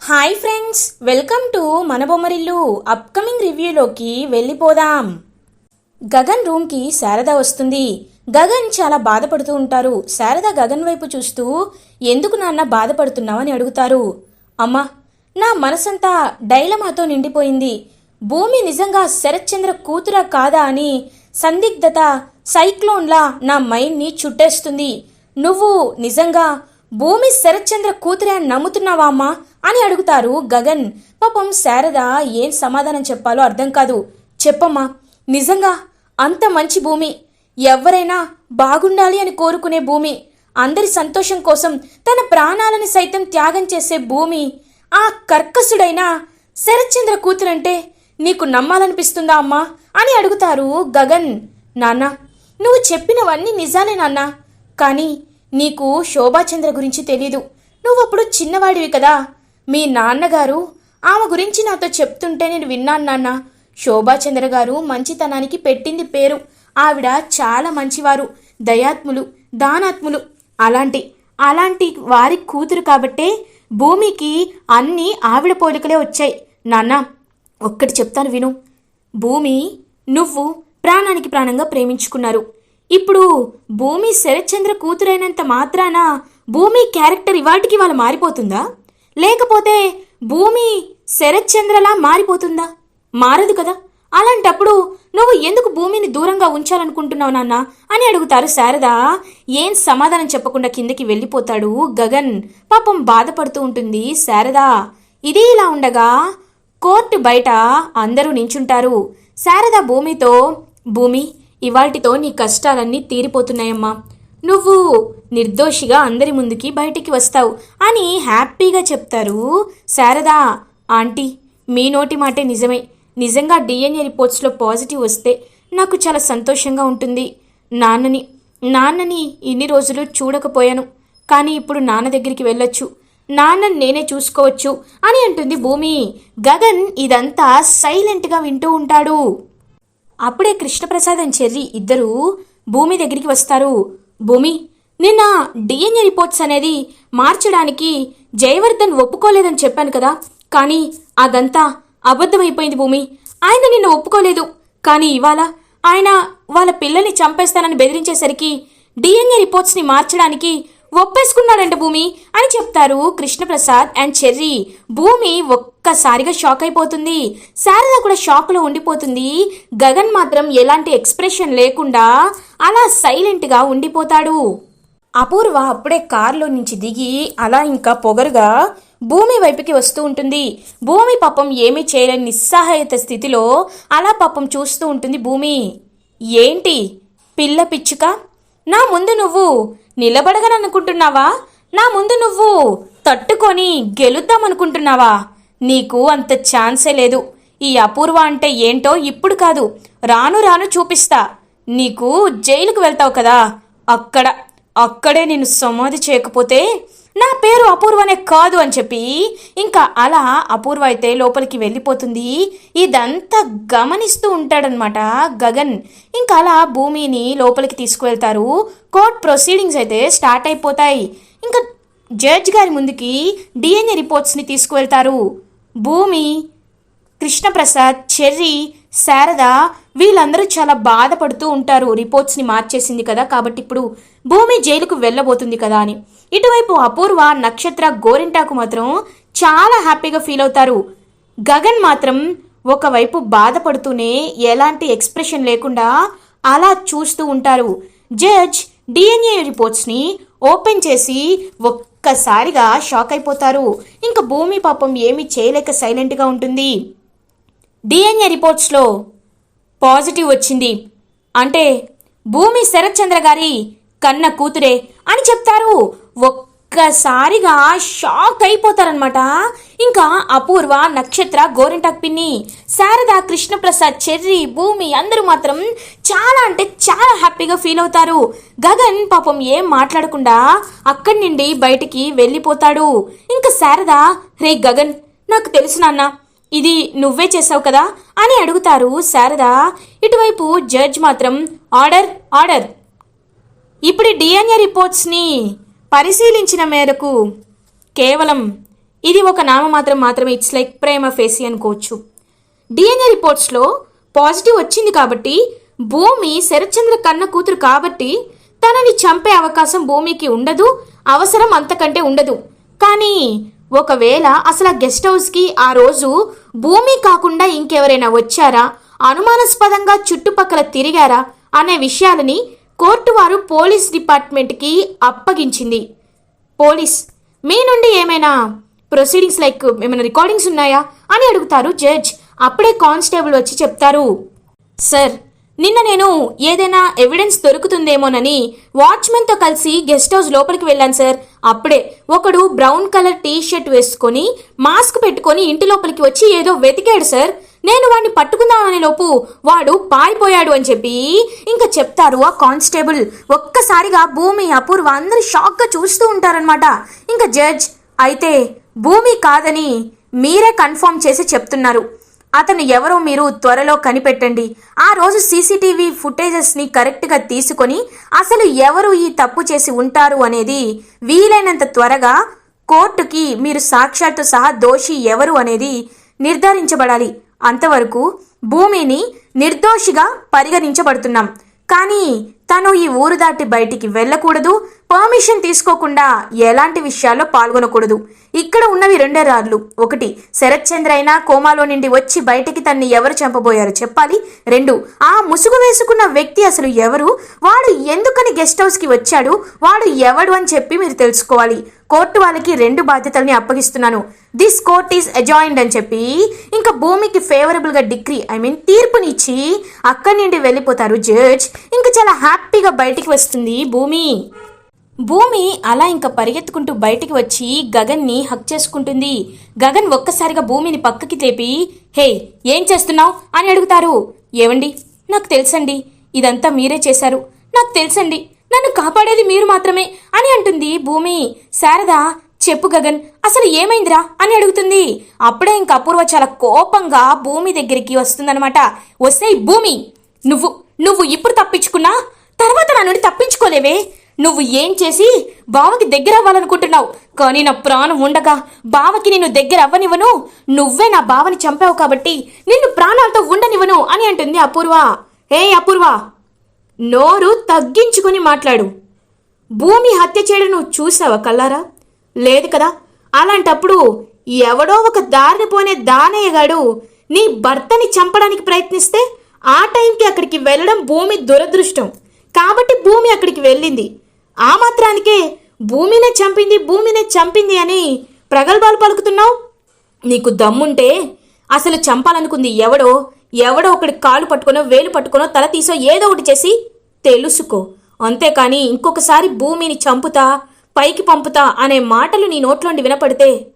Hi friends welcome to మన Bommarillu upcoming రివ్యూలోకి వెళ్ళిపోదాం. గగన్ రూమ్కి శారద వస్తుంది. గగన్ చాలా బాధపడుతూ ఉంటారు. శారద గగన్ వైపు చూస్తూ ఎందుకు నాన్న బాధపడుతున్నావని అడుగుతారు. అమ్మా నా మనసంతా డైలమాతో నిండిపోయింది. భూమి నిజంగా శరత్చంద్ర కూతురా కాదా అని సందిగ్ధత సైక్లోన్లా నా మైండ్ని చుట్టేస్తుంది. నువ్వు నిజంగా భూమి శరత్చంద్ర కూతురే అని నమ్ముతున్నావా అమ్మా అని అడుగుతారు గగన్. పాపం శారద ఏం సమాధానం చెప్పాలో అర్థం కాదు. చెప్పమ్మా నిజంగా అంత మంచి భూమి ఎవరైనా బాగుండాలి అని కోరుకునే భూమి అందరి సంతోషం కోసం తన ప్రాణాలను సైతం త్యాగం చేసే భూమి ఆ కర్కసుడైన శరత్చంద్ర కూతురంటే నీకు నమ్మాలనిపిస్తుందా అమ్మా అని అడుగుతారు గగన్. నాన్న నువ్వు చెప్పినవన్నీ నిజాలే నాన్నా కానీ నీకు శోభాచంద్ర గురించి తెలీదు. నువ్వప్పుడు చిన్నవాడివి కదా. మీ నాన్నగారు ఆమె గురించి నాతో చెప్తుంటే నేను విన్నాను నాన్న. శోభాచంద్ర గారు మంచితనానికి పెట్టింది పేరు. ఆవిడ చాలా మంచివారు. దయాత్ములు దానాత్ములు. అలాంటి అలాంటి వారి కూతురు కాబట్టే భూమికి అన్నీ ఆవిడ పోలికలే వచ్చాయి. నాన్న ఒక్కటి చెప్తాను విను. భూమి నువ్వు ప్రాణానికి ప్రాణంగా ప్రేమించుకున్నారు. ఇప్పుడు భూమి శరత్చంద్ర కూతురైనంత మాత్రాన భూమి క్యారెక్టర్ ఇవాటికి వాళ్ళు మారిపోతుందా? లేకపోతే భూమి శరత్చంద్రలా మారిపోతుందా? మారదు కదా. అలాంటప్పుడు నువ్వు ఎందుకు భూమిని దూరంగా ఉంచాలనుకుంటున్నావు నాన్న అని అడుగుతారు శారద. ఏం సమాధానం చెప్పకుండా కిందకి వెళ్ళిపోతాడు గగన్. పాపం బాధపడుతూ ఉంటుంది శారద. ఇది ఇలా ఉండగా కోర్టు బయట అందరూ నించుంటారు. శారద భూమితో భూమి ఇవాటితో నీ కష్టాలన్నీ తీరిపోతున్నాయమ్మా. నువ్వు నిర్దోషిగా అందరి ముందుకి బయటికి వస్తావు అని హ్యాపీగా చెప్తారు శారదా. ఆంటీ మీ నోటి మాటే నిజమే. నిజంగా డిఎన్ఏ రిపోర్ట్స్లో పాజిటివ్ వస్తే నాకు చాలా సంతోషంగా ఉంటుంది. నాన్నని నాన్నని ఇన్ని రోజులు చూడకపోయాను కానీ ఇప్పుడు నాన్న దగ్గరికి వెళ్ళొచ్చు. నాన్నని నేనే చూసుకోవచ్చు అని అంటుంది భూమి. గగన్ ఇదంతా సైలెంట్గా వింటూ ఉంటాడు. అప్పుడే కృష్ణప్రసాద్ అండ్ చెర్రి ఇద్దరూ భూమి దగ్గరికి వస్తారు. భూమి నిన్న డిఎన్ఏ రిపోర్ట్స్ అనేది మార్చడానికి జయవర్ధన్ ఒప్పుకోలేదని చెప్పాను కదా. కానీ అదంతా అబద్ధమైపోయింది భూమి. ఆయన నిన్న ఒప్పుకోలేదు. కానీ ఇవాళ ఆయన వాళ్ళ పిల్లల్ని చంపేస్తానని బెదిరించేసరికి డిఎన్ఏ రిపోర్ట్స్ని మార్చడానికి ఒప్పేసుకున్నాడంట భూమి అని చెప్తారు కృష్ణప్రసాద్ అండ్ చెర్రీ. భూమి ఒక్కసారిగా షాక్ అయిపోతుంది. శారద కూడా షాక్లో ఉండిపోతుంది. గగన్ మాత్రం ఎలాంటి ఎక్స్ప్రెషన్ లేకుండా అలా సైలెంట్గా ఉండిపోతాడు. అపూర్వ అప్పుడే కారులో నుంచి దిగి అలా ఇంకా పొగరుగా భూమి వైపుకి వస్తూ ఉంటుంది. భూమి పాపం ఏమీ చేయలేని నిస్సహాయత స్థితిలో అలా పాపం చూస్తూ ఉంటుంది భూమి. ఏంటి? పిల్ల పిచ్చుక? నా ముందు నువ్వు. నిలబడగననుకుంటున్నావా నా ముందు నువ్వు తట్టుకొని గెలుద్దామనుకుంటున్నావా? నీకు అంత ఛాన్సే లేదు. ఈ అపూర్వ అంటే ఏంటో ఇప్పుడు కాదు. రాను రాను చూపిస్తా. నీకు జైలుకు వెళ్తావు కదా. అక్కడ అక్కడే నేను సమాధి చేయకపోతే నా పేరు అపూర్వనే కాదు అని చెప్పి ఇంకా అలా అపూర్వ అయితే లోపలికి వెళ్ళిపోతుంది. ఇదంతా గమనిస్తూ ఉంటాడనమాట గగన్. ఇంకా అలా భూమిని లోపలికి తీసుకువెళ్తారు. కోర్ట్ ప్రొసీడింగ్స్ అయితే స్టార్ట్ అయిపోతాయి. ఇంకా జడ్జ్ గారి ముందుకి డిఎన్ఏ రిపోర్ట్స్ని తీసుకువెళ్తారు. భూమి కృష్ణప్రసాద్ చెర్రీ శారద వీళ్ళందరూ చాలా బాధపడుతూ ఉంటారు. రిపోర్ట్స్ని మార్చేసింది కదా కాబట్టి ఇప్పుడు భూమి జైలుకు వెళ్ళబోతుంది కదా అని. ఇటువైపు అపూర్వ నక్షత్ర గోరింటాకు మాత్రం చాలా హ్యాపీగా ఫీల్ అవుతారు. గగన్ మాత్రం ఒకవైపు బాధపడుతూనే ఎలాంటి ఎక్స్ప్రెషన్ లేకుండా అలా చూస్తూ ఉంటారు. జడ్జ్ డిఎన్ఏ రిపోర్ట్స్ని ఓపెన్ చేసి ఒక్కసారిగా షాక్ అయిపోతారు. ఇంకా భూమి పాపం ఏమీ చేయలేక సైలెంట్గా ఉంటుంది. డిఎన్ఏ రిపోర్ట్స్లో పాజిటివ్ వచ్చింది. అంటే భూమి శరత్చంద్ర గారి కన్న కూతురే అని చెప్తారు. ఒక్కసారిగా షాక్ అయిపోతారనమాట ఇంకా అపూర్వ నక్షత్ర గోరింటాక్ పిన్ని శారద కృష్ణప్రసాద్ చెర్రి భూమి అందరూ మాత్రం చాలా అంటే చాలా హ్యాపీగా ఫీల్ అవుతారు. గగన్ పాపం ఏం మాట్లాడకుండా అక్కడి నుండి బయటికి వెళ్ళిపోతాడు. ఇంకా శారద రే గగన్ నాకు తెలుసు నాన్న ఇది నువ్వే చేసావు కదా? అని అడుగుతారు శారద. ఇటువైపు జడ్జ్ మాత్రం ఆర్డర్ ఆర్డర్ ఇప్పుడు డిఎన్ఏ రిపోర్ట్స్ని పరిశీలించిన మేరకు కేవలం ఇది ఒక నామమాత్రం మాత్రమే. ఇట్స్ లైక్ ప్రేమ ఫేసి అనుకోవచ్చు. డిఎన్ఏ రిపోర్ట్స్లో పాజిటివ్ వచ్చింది కాబట్టి భూమి శరత్చంద్ర కన్న కూతురు కాబట్టి తనని చంపే అవకాశం భూమికి ఉండదు అవసరం అంతకంటే ఉండదు. కానీ ఒకవేళ అసలు ఆ గెస్ట్ హౌస్కి ఆ రోజు భూమి కాకుండా ఇంకెవరైనా వచ్చారా అనుమానాస్పదంగా చుట్టుపక్కల తిరిగారా అనే విషయాలని కోర్టు వారు పోలీస్ డిపార్ట్మెంట్కి అప్పగించింది. పోలీస్ మీ నుండి ఏమైనా ప్రొసీడింగ్స్ లైక్ ఏమైనా రికార్డింగ్స్ ఉన్నాయా? అని అడుగుతారు జడ్జ్. అప్పుడే కానిస్టేబుల్ వచ్చి చెప్తారు సార్ నిన్న నేను ఏదైనా ఎవిడెన్స్ దొరుకుతుందేమోనని వాచ్మెన్తో కలిసి గెస్ట్ హౌస్ లోపలికి వెళ్ళాను సార్. అప్పుడే ఒకడు బ్రౌన్ కలర్ టీ షర్ట్ వేసుకొని మాస్క్ పెట్టుకొని ఇంటి లోపలికి వచ్చి ఏదో వెతికాడు సార్. నేను వాడిని పట్టుకుందామనే లోపు వాడు పారిపోయాడు అని చెప్పి ఇంకా చెప్తారు ఆ కానిస్టేబుల్. ఒక్కసారిగా భూమి అపూర్వ అందరు షాక్గా చూస్తూ ఉంటారనమాట ఇంకా జడ్జ్ అయితే భూమి కాదని మీరే కన్ఫర్మ్ చేసి చెప్తున్నారు. అతను ఎవరో మీరు త్వరలో కనిపెట్టండి. ఆ రోజు సీసీటీవీ ఫుటేజెస్ని కరెక్ట్గా తీసుకొని అసలు ఎవరు ఈ తప్పు చేసి ఉంటారు అనేది వీలైనంత త్వరగా కోర్టుకి మీరు సాక్ష్యాలతో సహా దోషి ఎవరు అనేది నిర్ధారించబడాలి. అంతవరకు భూమిని నిర్దోషిగా పరిగణించబడుతున్నాం. కానీ తను ఈ ఊరు దాటి బయటికి వెళ్ళకూడదు పర్మిషన్ తీసుకోకుండా ఎలాంటి విషయాల్లో పాల్గొనకూడదు. ఇక్కడ ఉన్నవి రెండే రార్లు ఒకటి శరత్ చంద్ర అయినా కోమాలో నుండి వచ్చి బయటికి తన్ని ఎవరు చంపబోయారో చెప్పాలి. రెండు ఆ ముసుగు వేసుకున్న వ్యక్తి అసలు ఎవరు? వాడు ఎందుకని గెస్ట్ హౌస్కి వచ్చాడు? వాడు ఎవడు అని చెప్పి మీరు తెలుసుకోవాలి. కోర్టు వాళ్ళకి రెండు బాధ్యతల్ని అప్పగిస్తున్నాను. దిస్ కోర్ట్ ఈస్ అజాయిండ్ అని చెప్పి ఇంకా భూమికి ఫేవరబుల్గా డిగ్రీ ఐ మీన్ తీర్పునిచ్చి అక్కడి నుండి వెళ్ళిపోతారు జడ్జ్ ఇంకా చాలా హ్యాపీగా బయటికి వస్తుంది భూమి. భూమి అలా ఇంకా పరిగెత్తుకుంటూ బయటికి వచ్చి గగన్ని హక్ చేసుకుంటుంది. గగన్ ఒక్కసారిగా భూమిని పక్కకి లేపి హే ఏం చేస్తున్నావు? అని అడుగుతారు. ఏవండి? నాకు తెలుసండి. ఇదంతా మీరే చేశారు. నాకు తెలుసండి. నన్ను కాపాడేది మీరు మాత్రమే అని అంటుంది భూమి. శారద చెప్పు గగన్ అసలు ఏమైందిరా అని అడుగుతుంది. అప్పుడే ఇంక అపూర్వ చాలా కోపంగా భూమి దగ్గరికి వస్తుందన్నమాట. వస్తే భూమి నువ్వు నువ్వు ఇప్పుడు తప్పించుకున్నా? తర్వాత నా నుండి తప్పించుకోలేవే? నువ్వు ఏం చేసి బావకి దగ్గర అవ్వాలనుకుంటున్నావు? కానీ నా ప్రాణం ఉండగా బావకి నిన్ను దగ్గర అవ్వనివ్వను. నువ్వే నా బావని చంపావు కాబట్టి నిన్ను ప్రాణాలతో ఉండనివ్వను అని అంటుంది అపూర్వ. ఏ అపూర్వ! నోరు తగ్గించుకొని మాట్లాడు. భూమి హత్య చేయడం నువ్వు చూసావా కల్లారా? లేదు కదా. అలాంటప్పుడు ఎవడో ఒక దారిని పోనే దానయ్యగాడు నీ భర్తని చంపడానికి ప్రయత్నిస్తే ఆ టైంకి అక్కడికి వెళ్ళడం భూమి దురదృష్టం. కాబట్టి భూమి అక్కడికి వెళ్ళింది. ఆ మాత్రానికే భూమినే చంపింది భూమినే చంపింది అని ప్రగల్భాలు పలుకుతున్నావు? నీకు దమ్ముంటే అసలు చంపాలనుకుంది ఎవడో ఎవడో ఒకటి కాలు పట్టుకునో వేలు పట్టుకునో తల తీసో ఏదో ఒకటి చేసి తెలుసుకో. అంతేకాని ఇంకొకసారి భూమిని చంపుతా పైకి పంపుతా అనే మాటలు నీ నోట్లోండి వినపడితే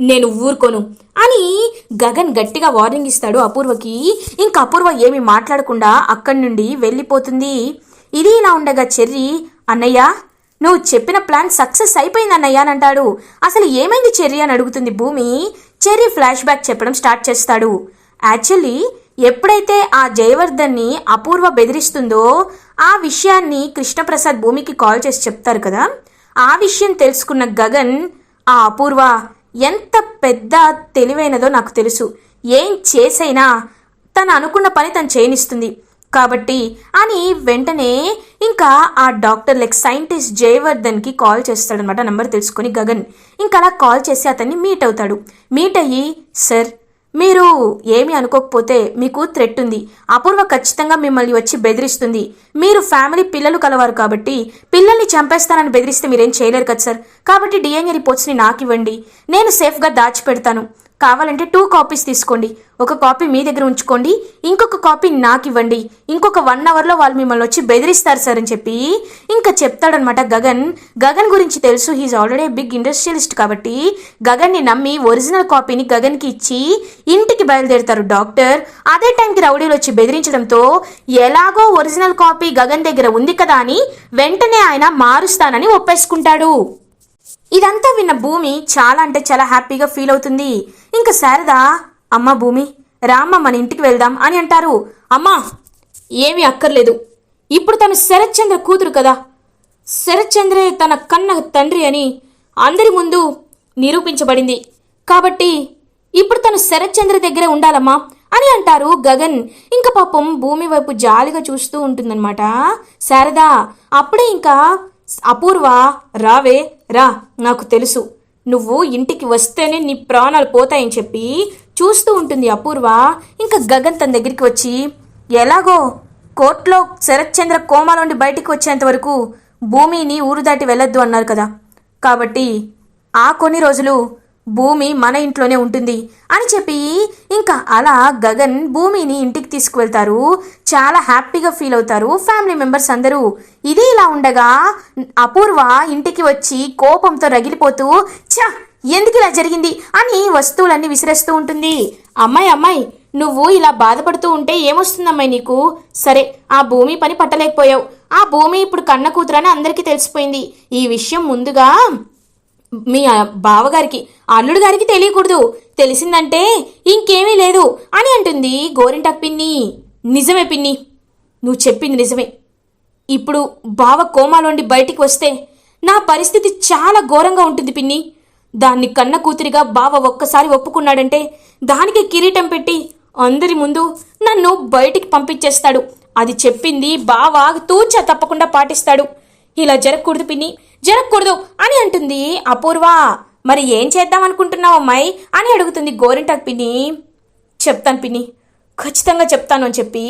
నేను ఊరుకోను. అని గగన్ గట్టిగా వార్నింగ్ ఇస్తాడు అపూర్వకి. ఇంక అపూర్వ ఏమి మాట్లాడకుండా అక్కడి నుండి వెళ్ళిపోతుంది. ఇది ఇలా ఉండగా చెర్రి అన్నయ్య నువ్వు చెప్పిన ప్లాన్ సక్సెస్ అయిపోయింది అన్నయ్య అని అంటాడు. అసలు ఏమైంది చెర్రి అని అడుగుతుంది భూమి. చెర్రి ఫ్లాష్ బ్యాక్ చెప్పడం స్టార్ట్ చేస్తాడు. యాక్చువల్లీ ఎప్పుడైతే ఆ జయవర్ధన్ని అపూర్వ బెదిరిస్తుందో ఆ విషయాన్ని కృష్ణప్రసాద్ భూమికి కాల్ చేసి చెప్తారు కదా. ఆ విషయం తెలుసుకున్న గగన్ ఆ అపూర్వ ఎంత పెద్ద తెలివైనదో నాకు తెలుసు. ఏం చేసైనా తను అనుకున్న పని తను చేయనిస్తుంది. కాబట్టి అని వెంటనే ఇంకా ఆ డాక్టర్ లైక్ సైంటిస్ట్ జయవర్ధన్కి కాల్ చేస్తాడనమాట నెంబర్ తెలుసుకొని గగన్. ఇంకా అలా కాల్ చేసి అతన్ని మీట్ అవుతాడు. మీట్ అయ్యి సార్ మీరు ఏమి అనుకోకపోతే మీకు థ్రెట్ ఉంది. అపూర్వ ఖచ్చితంగా మిమ్మల్ని వచ్చి బెదిరిస్తుంది. మీరు ఫ్యామిలీ పిల్లలు కలవారు కాబట్టి పిల్లల్ని చంపేస్తానని బెదిరిస్తే మీరేం చేయలేరు కదా సార్? కాబట్టి డిఎన్ఏ రిపోర్ట్స్ని నాకు ఇవ్వండి నేను సేఫ్గా దాచిపెడతాను. కావాలంటే టూ కాపీస్ తీసుకోండి. ఒక కాపీ మీ దగ్గర ఉంచుకోండి. ఇంకొక కాపీ నాకు ఇవ్వండి. ఇంకొక వన్ అవర్లో వాళ్ళు మిమ్మల్ని వచ్చి బెదిరిస్తారు సార్ అని చెప్పి ఇంకా చెప్తాడనమాట గగన్. గగన్ గురించి తెలుసు. హీజ్ ఆల్రెడీ బిగ్ ఇండస్ట్రియలిస్ట్ కాబట్టి గగన్ని నమ్మి ఒరిజినల్ కాపీని గగన్కి ఇచ్చి ఇంటికి బయలుదేరుతారు డాక్టర్ అదే టైంకి రౌడీలు వచ్చి బెదిరించడంతో ఎలాగో ఒరిజినల్ కాపీ గగన్ దగ్గర ఉంది కదా అని వెంటనే ఆయన మారుస్తానని ఒప్పేసుకుంటాడు. ఇదంతా విన్న భూమి చాలా అంటే చాలా హ్యాపీగా ఫీల్ అవుతుంది. ఇంకా శారద అమ్మ భూమి రామ్మ మన ఇంటికి వెళ్దాం అని అంటారు. అమ్మా ఏమీ అక్కర్లేదు. ఇప్పుడు తను శరత్చంద్ర కూతురు కదా. శరత్చంద్రే తన కన్న తండ్రి అని అందరి ముందు నిరూపించబడింది. కాబట్టి ఇప్పుడు తను శరత్చంద్ర దగ్గరే ఉండాలమ్మా అని అంటారు గగన్. ఇంకా పాపం భూమి వైపు జాలిగా చూస్తూ ఉంటుందన్నమాట. శారదా అప్పుడే ఇంకా అపూర్వ రావే రా నాకు తెలుసు. నువ్వు ఇంటికి వస్తేనే నీ ప్రాణాలు పోతాయని చెప్పి చూస్తూ ఉంటుంది అపూర్వ. ఇంకా గగన్ తన దగ్గరికి వచ్చి ఎలాగో కోర్టులో శరత్చంద్ర కోమా నుండి బయటికి వచ్చేంత వరకు భూమిని ఊరు దాటి వెళ్ళొద్దు అన్నారు కదా. కాబట్టి ఆ కొన్ని రోజులు భూమి మన ఇంట్లోనే ఉంటుంది అని చెప్పి ఇంకా అలా గగన్ భూమిని ఇంటికి తీసుకువెళ్తారు. చాలా హ్యాపీగా ఫీల్ అవుతారు ఫ్యామిలీ మెంబర్స్ అందరూ. ఇది ఇలా ఉండగా అపూర్వ ఇంటికి వచ్చి కోపంతో రగిలిపోతూ చ ఎందుకు ఇలా జరిగింది? అని వస్తువులన్నీ విసిరేస్తూ ఉంటుంది. అమ్మాయి అమ్మాయి నువ్వు ఇలా బాధపడుతూ ఉంటే ఏమొస్తుందమ్మాయి నీకు? సరే ఆ భూమి పని పట్టలేకపోయావు. ఆ భూమి ఇప్పుడు కన్న కూతురని అందరికీ తెలిసిపోయింది. ఈ విషయం ముందుగా మీ బావగారికి అల్లుడు గారికి తెలియకూడదు. తెలిసిందంటే ఇంకేమీ లేదు అని అంటుంది గోరింటక్ పిన్ని. నిజమే పిన్ని. నువ్వు చెప్పింది నిజమే. ఇప్పుడు బావ కోమాలోండి బయటికి వస్తే నా పరిస్థితి చాలా ఘోరంగా ఉంటుంది పిన్ని. దాన్ని కన్న కూతురిగా బావ ఒక్కసారి ఒప్పుకున్నాడంటే దానికి కిరీటం పెట్టి అందరి ముందు నన్ను బయటికి పంపించేస్తాడు. అది చెప్పింది బావ తూచా తప్పకుండా పాటిస్తాడు. ఇలా జరగకూడదు పిన్ని జరగకూడదు అని అంటుంది అపూర్వ. మరి ఏం చేద్దాం అనుకుంటున్నావు అమ్మాయి అని అడుగుతుంది గోరింటాకు పిన్ని. చెప్తాను పిన్ని ఖచ్చితంగా చెప్తాను అని చెప్పి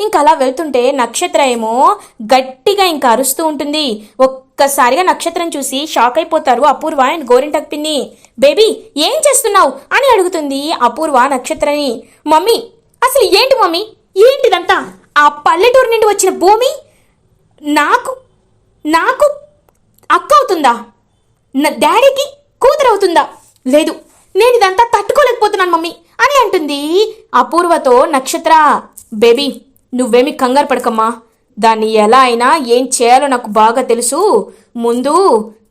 ఇంకా అలా వెళ్తుంటే నక్షత్ర ఏమో గట్టిగా ఇంకా అరుస్తూ ఉంటుంది. ఒక్కసారిగా నక్షత్రం చూసి షాక్ అయిపోతారు అపూర్వ అండ్ గోరింటాకు పిన్ని. బేబీ ఏం చేస్తున్నావు అని అడుగుతుంది అపూర్వ నక్షత్రని. మమ్మీ అసలు ఏంటి మమ్మీ? ఏంటిదంతా? ఆ పల్లెటూరు నుండి వచ్చిన భూమి? నాకు నాకు అక్క అవుతుందా? నా డాడీకి కూతురు అవుతుందా? లేదు నేను ఇదంతా తట్టుకోలేకపోతున్నాను మమ్మీ అని అంటుంది అపూర్వతో నక్షత్ర. బేబీ నువ్వేమి కంగారు పడకమ్మా. దాన్ని ఎలా అయినా ఏం చేయాలో నాకు బాగా తెలుసు. ముందు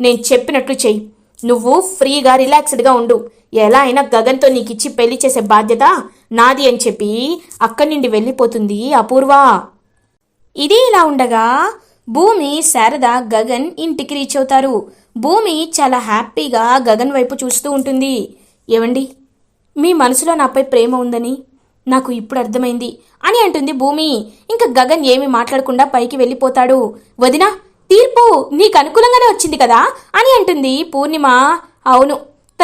నేను చెప్పినట్లు చెయ్యి. నువ్వు ఫ్రీగా రిలాక్స్డ్గా ఉండు. ఎలా అయినా గగన్తో నీకు ఇచ్చి పెళ్ళి చేసే బాధ్యత నాది అని చెప్పి అక్కడి నుండి వెళ్ళిపోతుంది అపూర్వ. ఇది ఇలా ఉండగా భూమి శారద గగన్ ఇంటికి రీచ్ అవుతారు. భూమి చాలా హ్యాపీగా గగన్ వైపు చూస్తూ ఉంటుంది. ఏవండి? మీ మనసులో నాపై ప్రేమ ఉందని? నాకు ఇప్పుడు అర్థమైంది. అని అంటుంది భూమి. ఇంకా గగన్ ఏమీ మాట్లాడకుండా పైకి వెళ్ళిపోతాడు. వదినా తీర్పు నీకు అనుకూలంగానే వచ్చింది కదా? అని అంటుంది పూర్ణిమ. అవును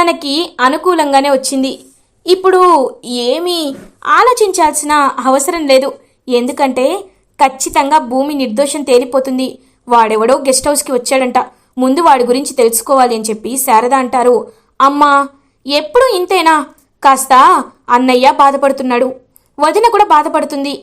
తనకి అనుకూలంగానే వచ్చింది. ఇప్పుడు ఏమీ ఆలోచించాల్సిన అవసరం లేదు. ఎందుకంటే ఖచ్చితంగా భూమి నిర్దోషం తేలిపోతుంది. వాడెవడో గెస్ట్ హౌస్కి వచ్చాడంట. ముందు వాడి గురించి తెలుసుకోవాలి అని చెప్పి శారద అంటారు. అమ్మా ఎప్పుడు ఇంతేనా? కాస్త అన్నయ్య బాధపడుతున్నాడు. వదిన కూడా బాధపడుతుంది.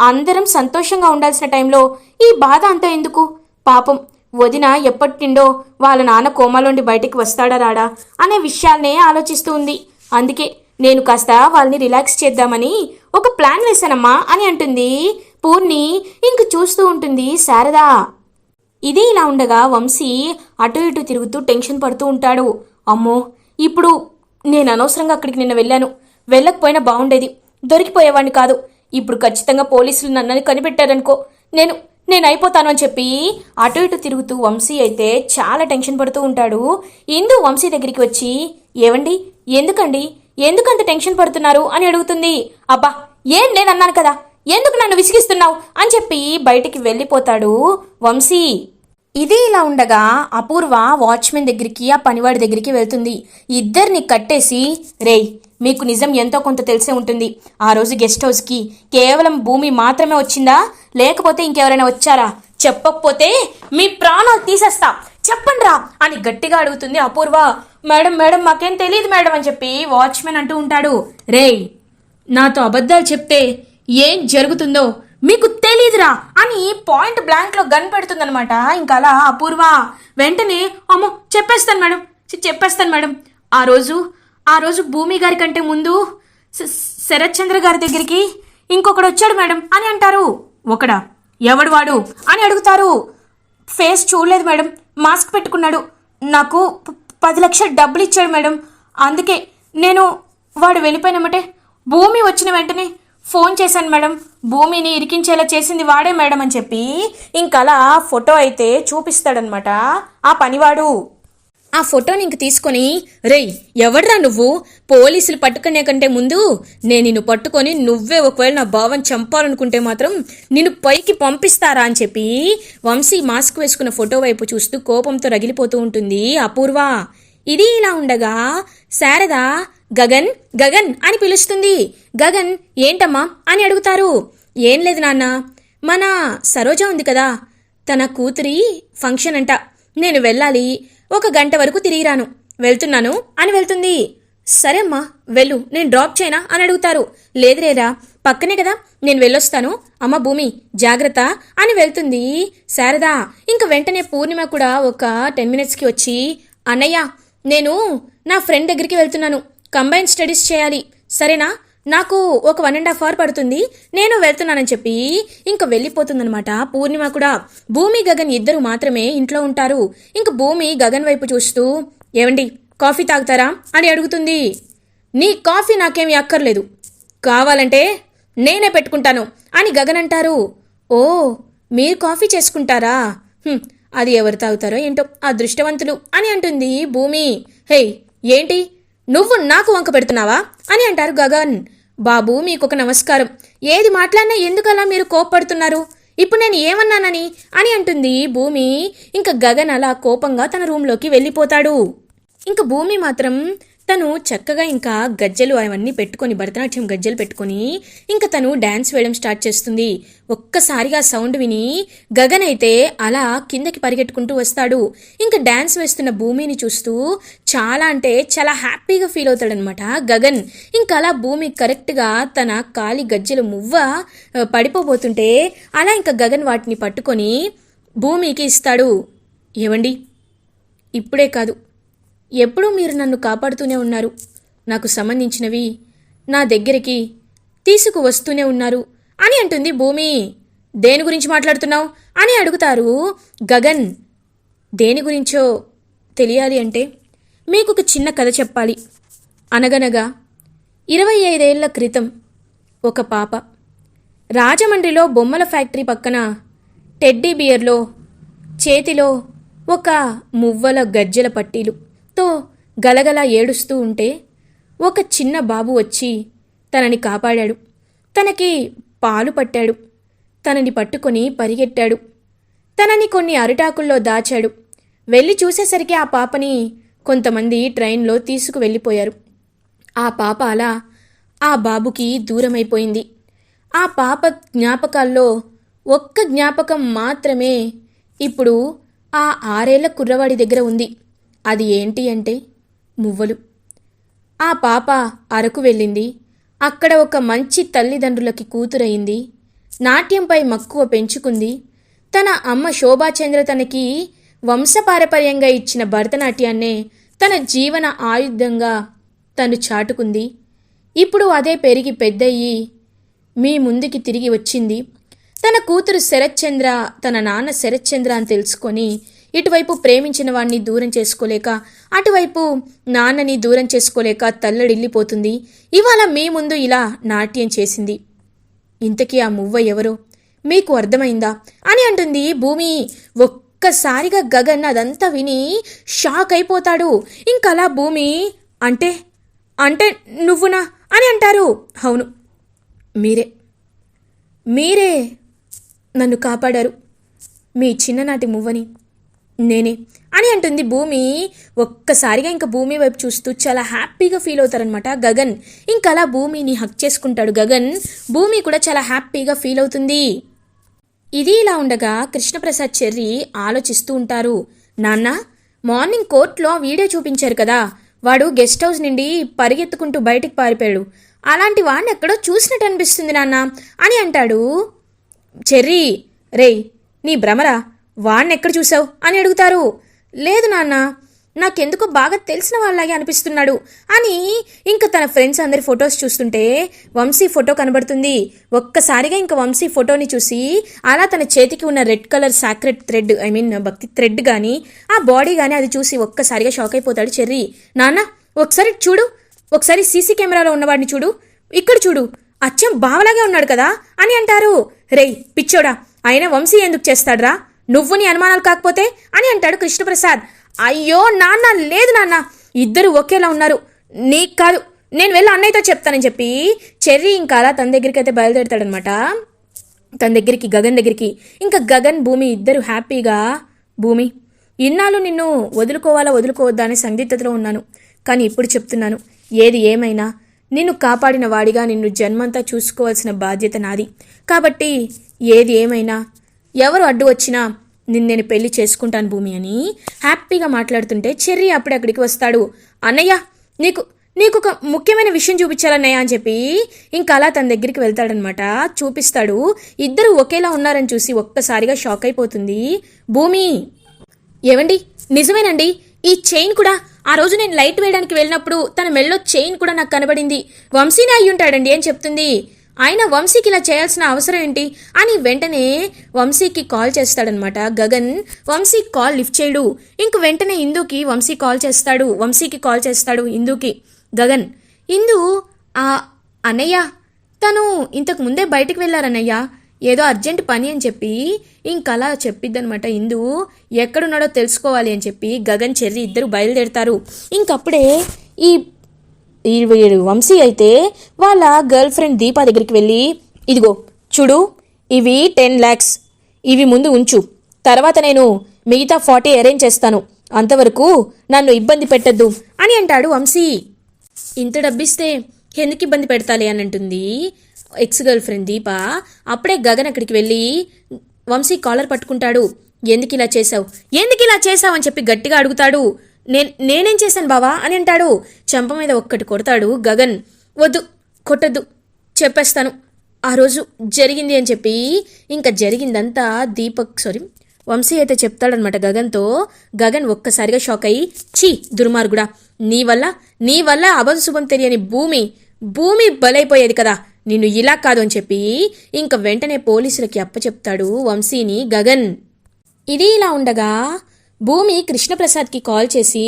అందరం సంతోషంగా ఉండాల్సిన టైంలో ఈ బాధ అంతా ఎందుకు? పాపం వదిన ఎప్పటిండో వాళ్ళ నాన్న కోమాలోండి బయటికి వస్తాడా రాడా అనే విషయాల్నే ఆలోచిస్తూ ఉంది. అందుకే నేను కాస్త వాళ్ళని రిలాక్స్ చేద్దామని ఒక ప్లాన్ వేశానమ్మా అని అంటుంది పూర్ణి ఇంక చూస్తూ ఉంటుంది శారదా. ఇది ఇలా ఉండగా వంశీ అటు ఇటు తిరుగుతూ టెన్షన్ పడుతూ ఉంటాడు. అమ్మో ఇప్పుడు నేను అనవసరంగా అక్కడికి నిన్న వెళ్ళాను. వెళ్ళకపోయినా బాగుండేది. దొరికిపోయేవాడిని కాదు. ఇప్పుడు ఖచ్చితంగా పోలీసులు నన్నని కనిపెట్టారనుకో నేను నేను అయిపోతాను అని చెప్పి అటు ఇటు తిరుగుతూ వంశీ అయితే చాలా టెన్షన్ పడుతూ ఉంటాడు. ఇందు వంశీ దగ్గరికి వచ్చి ఏవండి? ఎందుకండి? ఎందుకంత టెన్షన్ పడుతున్నారు? అని అడుగుతుంది. అబ్బా ఏం లేదన్నాను కదా. ఎందుకు నన్ను విసిగిస్తున్నావు అని చెప్పి బయటికి వెళ్ళిపోతాడు వంశీ. ఇది ఇలా ఉండగా అపూర్వ వాచ్మెన్ దగ్గరికి ఆ పనివాడి దగ్గరికి వెళ్తుంది. ఇద్దరిని కట్టేసి రేయ్ మీకు నిజం ఎంతో కొంత తెలిసే ఉంటుంది. ఆ రోజు గెస్ట్ హౌస్కి కేవలం భూమి మాత్రమే వచ్చిందా? లేకపోతే ఇంకెవరైనా వచ్చారా? చెప్పకపోతే మీ ప్రాణాలు తీసేస్తా. చెప్పండిరా అని గట్టిగా అడుగుతుంది అపూర్వ. మేడం మేడం మాకేం తెలియదు మేడం అని చెప్పి వాచ్మెన్ అంటూ ఉంటాడు. రేయ్ నాతో అబద్ధాలు చెప్తే ఏం జరుగుతుందో మీకు తెలీదురా అని పాయింట్ బ్లాంక్లో గన్ పెడుతుందనమాట ఇంకా అలా అపూర్వ వెంటనే అమ్మో చెప్పేస్తాను మేడం. చెప్పేస్తాను మేడం. ఆ రోజు ఆ రోజు భూమి గారి కంటే ముందు శ- శరత్ చంద్ర గారి దగ్గరికి ఇంకొకడు వచ్చాడు మేడం అని అంటారు. ఒకడా ఎవడు వాడు? అని అడుగుతారు. ఫేస్ చూడలేదు మేడం. మాస్క్ పెట్టుకున్నాడు. నాకు పది లక్షలు డబ్బులు ఇచ్చాడు మేడం. అందుకే నేను వాడు వెళ్ళిపోయినమ్మటే భూమి వచ్చిన వెంటనే ఫోన్ చేశాను మేడం. భూమిని ఇరికించేలా చేసింది వాడే మేడం అని చెప్పి ఇంకలా ఫోటో అయితే చూపిస్తాడనమాట ఆ పనివాడు. ఆ ఫోటోని ఇంక తీసుకొని రేయ్ ఎవడ్రా నువ్వు? పోలీసులు పట్టుకునే కంటే ముందు నేను నిన్ను పట్టుకొని నువ్వే ఒకవేళ నా భావం చంపాలనుకుంటే మాత్రం నిన్ను పైకి పంపిస్తారా? అని చెప్పి వంశీ మాస్క్ వేసుకున్న ఫోటో వైపు చూస్తూ కోపంతో రగిలిపోతూ ఉంటుంది అపూర్వ. ఇది ఇలా ఉండగా శారద గగన్ గగన్ అని పిలుస్తుంది. గగన్ ఏంటమ్మా? అని అడుగుతారు. ఏం లేదు నాన్న. మన సరోజ ఉంది కదా. తన కూతురి ఫంక్షన్ అంట. నేను వెళ్ళాలి. ఒక గంట వరకు తిరిగిరాను వెళ్తున్నాను అని వెళ్తుంది. సరే అమ్మా వెళ్ళు. నేను డ్రాప్ చేయనా? అని అడుగుతారు. లేదురేరా పక్కనే కదా. నేను వెళ్ళొస్తాను. అమ్మ భూమి జాగ్రత్త అని వెళ్తుంది శారదా. ఇంక వెంటనే పూర్ణిమ కూడా ఒక టెన్ మినిట్స్కి వచ్చి అన్నయ్య నేను నా ఫ్రెండ్ దగ్గరికి వెళ్తున్నాను. కంబైన్ స్టడీస్ చేయాలి. సరేనా? నాకు ఒక వన్ అండ్ హాఫ్ అవర్ పడుతుంది. నేను వెళ్తున్నానని చెప్పి ఇంక వెళ్ళిపోతుందనమాట పూర్ణిమ కూడా. భూమి గగన్ ఇద్దరు మాత్రమే ఇంట్లో ఉంటారు. ఇంక భూమి గగన్ వైపు చూస్తూ ఏమండి కాఫీ తాగుతారా? అని అడుగుతుంది. నీ కాఫీ నాకేమీ అక్కర్లేదు. కావాలంటే నేనే పెట్టుకుంటాను అని గగన్ అంటారు. ఓ మీరు కాఫీ చేసుకుంటారా? అది ఎవరు తాగుతారో ఏంటో అదృష్టవంతులు అని అంటుంది భూమి. హే ఏంటి? నువ్వు నాకు వంక పెడుతున్నావా? అని అంటారు గగన్. బాబు మీకు ఒక నమస్కారం. ఏది మాట్లాడినా ఎందుకలా మీరు కోప్పడుతున్నారు? ఇప్పుడు నేను ఏమన్నానని? అని అంటుంది భూమి. ఇంకా గగన్ అలా కోపంగా తన రూంలోకి వెళ్ళిపోతాడు. ఇంకా భూమి మాత్రం తను చక్కగా ఇంకా గజ్జలు అవన్నీ పెట్టుకొని భరతనాట్యం గజ్జలు పెట్టుకొని ఇంకా తను డ్యాన్స్ వేయడం స్టార్ట్ చేస్తుంది. ఒక్కసారిగా సౌండ్ విని గగన్ అయితే అలా కిందకి పరిగెట్టుకుంటూ వస్తాడు. ఇంకా డ్యాన్స్ వేస్తున్న భూమిని చూస్తూ చాలా అంటే చాలా హ్యాపీగా ఫీల్ అవుతాడనమాట గగన్. ఇంకా అలా భూమి కరెక్ట్గా తన కాలి గజ్జలు మువ్వ పడిపోబోతుంటే అలా ఇంకా గగన్ వాటిని పట్టుకొని భూమికి ఇస్తాడు. ఏవండి? ఇప్పుడే కాదు. ఎప్పుడూ మీరు నన్ను కాపాడుతూనే ఉన్నారు. నాకు సంబంధించినవి నా దగ్గరికి తీసుకువస్తూనే ఉన్నారు. అని అంటుంది భూమి. దేని గురించి మాట్లాడుతున్నావు? అని అడుగుతారు గగన్. దేని గురించో తెలియాలి అంటే మీకు ఒక చిన్న కథ చెప్పాలి. అనగనగా ఇరవై ఐదేళ్ళ క్రితం ఒక పాప రాజమండ్రిలో బొమ్మల ఫ్యాక్టరీ పక్కన టెడ్డీ బియర్లో చేతిలో ఒక మువ్వల గజ్జెల భయంతో గలగల ఏడుస్తూ ఉంటే ఒక చిన్న బాబు వచ్చి తనని కాపాడాడు. తనకి పాలు పట్టాడు. తనని పట్టుకొని పరిగెట్టాడు తనని కొన్ని అరిటాకుల్లో దాచాడు. వెళ్ళి చూసేసరికి ఆ పాపని కొంతమంది ట్రైన్లో తీసుకు వెళ్ళిపోయారు. ఆ పాప అలా ఆ బాబుకి దూరమైపోయింది. ఆ పాప జ్ఞాపకాల్లో ఒక్క జ్ఞాపకం మాత్రమే ఇప్పుడు ఆ ఆరేళ్ళ కుర్రవాడి దగ్గర ఉంది. అది ఏంటి అంటే మువ్వలు. ఆ పాప అరకు వెళ్ళింది. అక్కడ ఒక మంచి తల్లిదండ్రులకి కూతురయింది నాట్యంపై మక్కువ పెంచుకుంది. తన అమ్మ శోభాచంద్ర తనకి వంశపారపర్యంగా ఇచ్చిన భరతనాట్యాన్నే తన జీవన ఆయుధంగా తను చాటుకుంది. ఇప్పుడు అదే పెరిగి పెద్దయ్యి మీ ముందుకి తిరిగి వచ్చింది. తన కూతురు శరత్చంద్ర తన నాన్న శరత్చంద్ర అని తెలుసుకొని ఇటువైపు ప్రేమించిన వాణ్ణి దూరం చేసుకోలేక అటువైపు నాన్నని దూరం చేసుకోలేక తల్లడిల్లిపోతుంది. ఇవాళ మీ ముందు ఇలా నాట్యం చేసింది. ఇంతకీ ఆ మువ్వ ఎవరో? మీకు అర్థమైందా? అని అంటుంది భూమి. ఒక్కసారిగా గగన్ అదంతా విని షాక్ అయిపోతాడు. ఇంకలా భూమి అంటే అంటే నువ్వునా? అని అంటారు. అవును. మీరే. మీరే నన్ను కాపాడారు. మీ చిన్ననాటి మువ్వని. నేనే అని అంటుంది భూమి. ఒక్కసారిగా ఇంకా భూమి వైపు చూస్తూ చాలా హ్యాపీగా ఫీల్ అవుతారనమాట గగన్. ఇంకా అలా భూమిని హక్ చేసుకుంటాడు గగన్. భూమి కూడా చాలా హ్యాపీగా ఫీల్ అవుతుంది. ఇది ఇలా ఉండగా కృష్ణప్రసాద్ చెర్రి ఆలోచిస్తూ ఉంటారు. నాన్న మార్నింగ్ కోర్టులో వీడియో చూపించారు కదా. వాడు గెస్ట్ హౌస్ నుండి పరిగెత్తుకుంటూ బయటికి పారిపోయాడు. అలాంటి వాడిని ఎక్కడో చూసినట్టు అనిపిస్తుంది నాన్న అని అంటాడు. చెర్రీ రేయ్ నీ భ్రమరా? వాణ్ణెక్కడ చూసావు అని అడుగుతారు. లేదు నాన్న నాకెందుకో బాగా తెలిసిన వాళ్ళలాగే అనిపిస్తున్నాడు అని ఇంకా తన ఫ్రెండ్స్ అందరి ఫొటోస్ చూస్తుంటే వంశీ ఫోటో కనబడుతుంది. ఒక్కసారిగా ఇంకా వంశీ ఫోటోని చూసి అలా తన చేతికి ఉన్న red colour sacred thread I mean భక్తి థ్రెడ్ కానీ ఆ బాడీ కానీ అది చూసి ఒక్కసారిగా షాక్ అయిపోతాడు చెర్రీ. నాన్న ఒకసారి చూడు ఒకసారి సీసీ కెమెరాలో ఉన్నవాడిని చూడు ఇక్కడ చూడు అచ్చం బావలాగే ఉన్నాడు కదా అని అంటారు. రేయ్ పిచ్చోడా ఆయన వంశీ ఎందుకు చేస్తాడ్రా? నువ్వు నీ అనుమానాలు కాకపోతే అని అంటాడు కృష్ణప్రసాద్. అయ్యో నాన్న లేదు నాన్న ఇద్దరు ఒకేలా ఉన్నారు. నీకు కాదు నేను వెళ్ళి అన్నయ్యతో చెప్తానని చెప్పి చెర్రీ ఇంకా అలా తన దగ్గరికి అయితే బయలుదేరుతాడనమాట. తన దగ్గరికి గగన్ దగ్గరికి. ఇంకా గగన్ భూమి ఇద్దరు హ్యాపీగా భూమి ఇన్నాళ్ళు నిన్ను వదులుకోవాలా వదులుకోవద్దా అనే సందిగ్ధతలో ఉన్నాను. కానీ ఇప్పుడు చెప్తున్నాను ఏది ఏమైనా నిన్ను కాపాడిన వాడిగా నిన్ను జన్మంతా చూసుకోవాల్సిన బాధ్యత నాది. కాబట్టి ఏది ఏమైనా ఎవరు అడ్డు వచ్చినా నిన్ను నేను పెళ్ళి చేసుకుంటాను భూమి అని హ్యాపీగా మాట్లాడుతుంటే చెర్రీ అప్పుడే అక్కడికి వస్తాడు. అన్నయ్య నీకు నీకు ఒక ముఖ్యమైన విషయం చూపించాలన్నయ్య అని చెప్పి ఇంకా అలా తన దగ్గరికి వెళ్తాడనమాట చూపిస్తాడు. ఇద్దరు ఒకేలా ఉన్నారని చూసి ఒక్కసారిగా షాక్ అయిపోతుంది. భూమి ఏమండి నిజమేనండి. ఈ చైన్ కూడా ఆ రోజు నేను లైట్ వేయడానికి వెళ్ళినప్పుడు తన మెళ్ళో చైన్ కూడా నాకు కనబడింది. వంశీనే అయ్యుంటాడండి ఉంటాడండి అని చెప్తుంది. ఆయన వంశీకి ఇలా చేయాల్సిన అవసరం ఏంటి? అని వెంటనే వంశీకి కాల్ చేస్తాడనమాట. గగన్ వంశీ కాల్ లిఫ్ట్ చేయడు. ఇంక వెంటనే ఇందుకి వంశీ కాల్ చేస్తాడు. వంశీకి కాల్ చేస్తాడు ఇందుకి. గగన్ ఇందు ఆ అన్నయ్య తను ఇంతకు ముందే బయటకు వెళ్ళారన్నయ్య ఏదో అర్జెంట్ పని అని చెప్పి ఇంకలా చెప్పిద్దనమాట. ఇందు ఎక్కడున్నాడో తెలుసుకోవాలి అని చెప్పి గగన్ చెర్రి ఇద్దరు బయలుదేరతారు. ఇంకప్పుడే ఈ ఇరవై ఏడు వంశీ అయితే వాళ్ళ గర్ల్ ఫ్రెండ్ దీపా దగ్గరికి వెళ్ళి ఇదిగో చూడు ఇవి టెన్ ల్యాక్స్ ఇవి ముందు ఉంచు. తర్వాత నేను మిగతా ఫార్టీ అరేంజ్ చేస్తాను. అంతవరకు నన్ను ఇబ్బంది పెట్టద్దు అని అంటాడు వంశీ. ఇంత డబ్బిస్తే ఎందుకు ఇబ్బంది పెడతాలి అని అంటుంది ఎక్స్ గర్ల్ ఫ్రెండ్ దీప. అప్పుడే గగన్ అక్కడికి వెళ్ళి వంశీ కాలర్ పట్టుకుంటాడు. ఎందుకు ఇలా చేసావు ఎందుకు ఇలా చేసావు అని చెప్పి గట్టిగా అడుగుతాడు. నేను నేనేం చేశాను బావా అని అంటాడు. చెంప మీద ఒక్కటి కొడతాడు గగన్. వద్దు కొట్టద్దు చెప్పేస్తాను. ఆ రోజు జరిగింది అని చెప్పి ఇంకా జరిగిందంతా దీపక్ సారీ వంశీ అయితే చెప్తాడనమాట గగన్తో. గగన్ ఒక్కసారిగా షాక్ అయ్యి ఛీ దుర్మార్గుడా నీ వల్ల నీ వల్ల అబద్ధ శుభం తెలియని భూమి భూమి బలైపోయేది కదా నిన్ను ఇలా కాదు అని చెప్పి ఇంకా వెంటనే పోలీసులకి అప్పచెప్తాడు వంశీని గగన్. ఇది ఇలా ఉండగా భూమి కృష్ణప్రసాద్కి కాల్ చేసి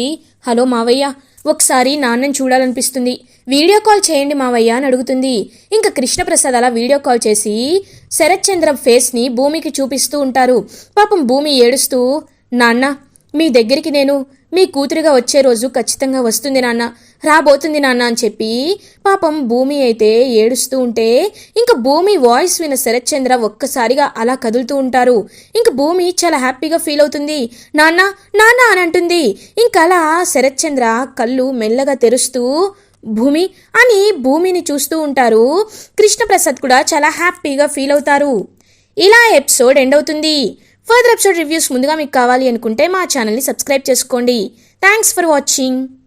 హలో మావయ్య ఒకసారి నాన్నని చూడాలనిపిస్తుంది. వీడియో కాల్ చేయండి మావయ్య అని అడుగుతుంది. ఇంకా కృష్ణప్రసాద్ అలా వీడియో కాల్ చేసి శరత్చంద్ర ఫేస్ని భూమికి చూపిస్తూ ఉంటారు. పాపం భూమి ఏడుస్తూ నాన్న మీ దగ్గరికి నేను మీ కూతురుగా వచ్చే రోజు ఖచ్చితంగా వస్తుంది నాన్న. రాబోతుంది నాన్న అని చెప్పి పాపం భూమి అయితే ఏడుస్తూ ఉంటే ఇంకా భూమి వాయిస్ విన శరత్ చంద్ర ఒక్కసారిగా అలా కదులుతూ ఉంటారు. ఇంక భూమి చాలా హ్యాపీగా ఫీల్ అవుతుంది. నాన్న నాన్న అని అంటుంది. ఇంకా అలా శరత్ చంద్ర కళ్ళు మెల్లగా తెరుస్తూ భూమి అని భూమిని చూస్తూ ఉంటారు. కృష్ణప్రసాద్ కూడా చాలా హ్యాపీగా ఫీల్ అవుతారు. ఇలా ఎపిసోడ్ ఎండ్ అవుతుంది. ఫర్దర్ ఎపిసోడ్ రివ్యూస్ ముందుగా మీకు కావాలి అనుకుంటే మా ఛానల్ని సబ్స్క్రైబ్ చేసుకోండి. Thanks for watching.